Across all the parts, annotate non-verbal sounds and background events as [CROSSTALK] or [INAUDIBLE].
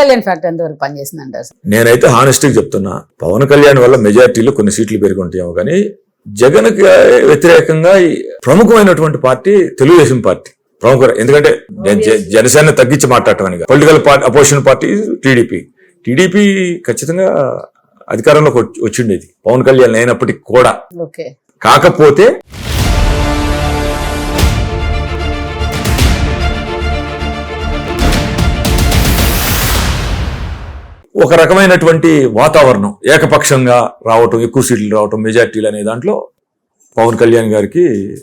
Kalyan factor ఎంతవరకు పనిచేసింది అంటారు నేనైతే హానెస్ట్గా చెప్తున్నా పవన్ కళ్యాణ్ వల్ల మెజార్టీలో కొన్ని సీట్లు పెరుగుంటాయేమో కానీ జగన్ వ్యతిరేకంగా ప్రముఖమైనటువంటి పార్టీ తెలుగుదేశం పార్టీ. ప్రముఖ ఎందుకంటే జనసేన తగ్గించి మాట్లాడటం political party opposition party TDP TDP ఖచ్చితంగా అధికారంలోకి వచ్చి- వచ్చిండేది. పవన్ కళ్యాణ్ లేనప్పటికీ కూడా. కాకపోతే ఒక రకమైనటువంటి వాతావరణం ఏకపక్షంగా రావటం ఎక్కువ సీట్లు రావటం మెజార్టీలు అనే దాంట్లో పవన్ కళ్యాణ్ గారికి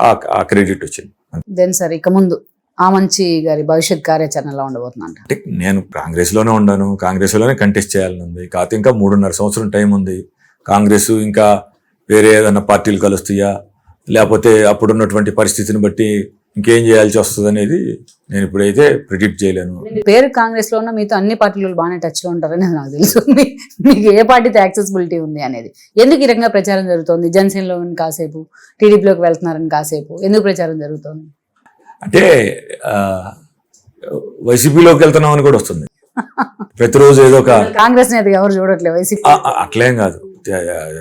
ఆ- క్రెడిట్ వచ్చింది. దెన్ సార్ ఇక ముందు ఆ మంచి గారి భవిష్యత్ కార్యాచరణ ఎలా ఉండబోతుందంట అంటే నేను కాంగ్రెస్లోనే ఉన్నాను కాంగ్రెస్లోనే కంటెస్ట్ చేయాలని ఉంది. కాకపోతే ఇంకా మూడున్నర సంవత్సరం టైం ఉంది. కాంగ్రెస్ ఇంకా వేరే ఏదైనా పార్టీలు కలుస్తాయా? లేకపోతే అప్పుడున్నటువంటి పరిస్థితిని బట్టి ఇంకేం చేయాల్సి వస్తుంది అనేది నేను ఇప్పుడైతే ప్రిడిక్ట్ చేయలేను. పేరు కాంగ్రెస్లో ఉన్న మీతో అన్ని పార్టీలు బాగానే టచ్లో ఉంటారని నాకు తెలుసు. [LAUGHS] మీకు ఏ పార్టీతో యాక్సెసిబిలిటీ ఉంది అనేది. ఎందుకు ఈ రకంగా ప్రచారం జరుగుతోంది? జనసేనలో కాసేపు టీడీపీలోకి వెళ్తున్నారని కాసేపు ఎందుకు ప్రచారం జరుగుతోంది? అంటే వైసీపీలోకి వెళ్తున్నామని కూడా వస్తుంది. ప్రతిరోజు ఏదో ఒక [LAUGHS] కాంగ్రెస్ నేత ఎవరు చూడట్లేదు వైసీపీ? అట్లేం కాదు.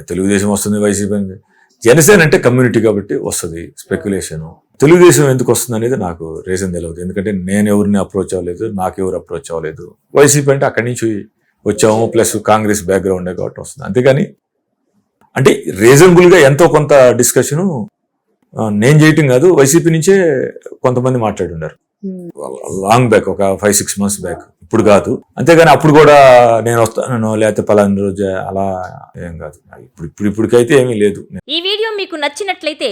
తెలుగుదేశం వస్తుంది వైసీపీ అని. జనసేన అంటే కమ్యూనిటీ కాబట్టి వస్తుంది స్పెక్యులేషన్ తెలుగుదేశం ఎందుకు వస్తుంది అనేది నాకు రీజన్ తెలియదు ఎందుకంటే నేను ఎవరిని అప్రోచ్ అవ్వలేదు నాకు ఎవరు అప్రోచ్ అవ్వలేదు. వైసీపీ అంటే అక్కడి నుంచి వచ్చాము ప్లస్ కాంగ్రెస్ బ్యాక్గ్రౌండ్ కాబట్టి వస్తుంది. అంతేగాని అంటే రీజనబుల్గా ఎంతో కొంత డిస్కషను నేను చేయటం కాదు వైసీపీ నుంచే కొంతమంది మాట్లాడున్నారు లాంగ్ బ్యాక్ ఒక ఫైవ్ సిక్స్ మంత్స్ బ్యాక్ ఇప్పుడు కాదు. అంతేగాని అప్పుడు కూడా నేను వస్తాను లేకపోతే పలానా రోజు అలా ఏం కాదు. ఇప్పుడు ఇప్పుడు ఇప్పటికైతే ఏమీ లేదు. ఈ వీడియో మీకు నచ్చినట్లయితే